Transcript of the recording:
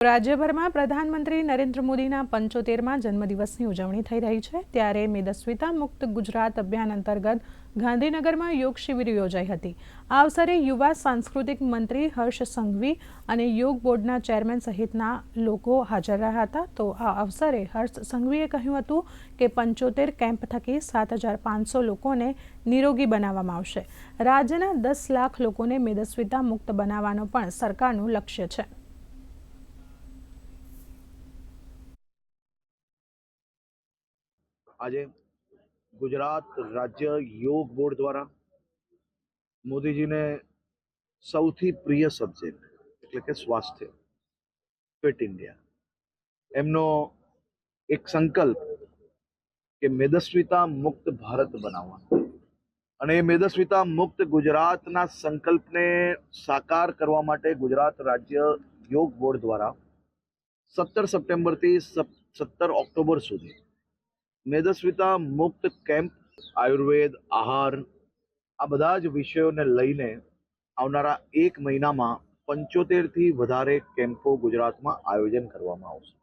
રાજ્યભરમાં પ્રધાનમંત્રી નરેન્દ્ર મોદીના પંચોતેરમાં જન્મદિવસની ઉજવણી થઈ રહી છે. ત્યારે મેદસ્વીતા મુક્ત ગુજરાત અભિયાન અંતર્ગત ગાંધીનગરમાં યોગ શિબિર યોજાઈ હતી. આ અવસરે યુવા સાંસ્કૃતિક મંત્રી હર્ષ સંઘવી અને યોગ બોર્ડના ચેરમેન સહિતના લોકો હાજર રહ્યા હતા. તો આ અવસરે હર્ષ સંઘવીએ કહ્યું હતું કે પંચોતેર કેમ્પ થકી સાત હજાર પાંચસો લોકોને નિરોગી બનાવવામાં આવશે. રાજ્યના દસ લાખ લોકોને મેદસ્વીતા મુક્ત બનાવવાનો પણ સરકારનું લક્ષ્ય છે. આજે ગુજરાત રાજ્ય યોગ બોર્ડ દ્વારા મોદીજીને સૌથી પ્રિય સબ્જેક્ટ એટલે કે સ્વાસ્થ્ય, ફિટ ઇન્ડિયા. એમનો એક સંકલ્પ કે મેદસ્વીતા મુક્ત ભારત બનાવવાનો. અને એ મેદસ્વીતા મુક્ત ગુજરાતના સંકલ્પને સાકાર કરવા માટે ગુજરાત રાજ્ય યોગ બોર્ડ દ્વારા સત્તર સપ્ટેમ્બરથી સત્તર ઓક્ટોબર સુધી મેદસ્વીતા મુક્ત કેમ્પ, આયુર્વેદ, આહાર, આ બધા જ વિષયોને લઈને આવનારા એક મહિનામાં પંચોતેરથી વધારે કેમ્પો ગુજરાતમાં આયોજન કરવામાં આવશે.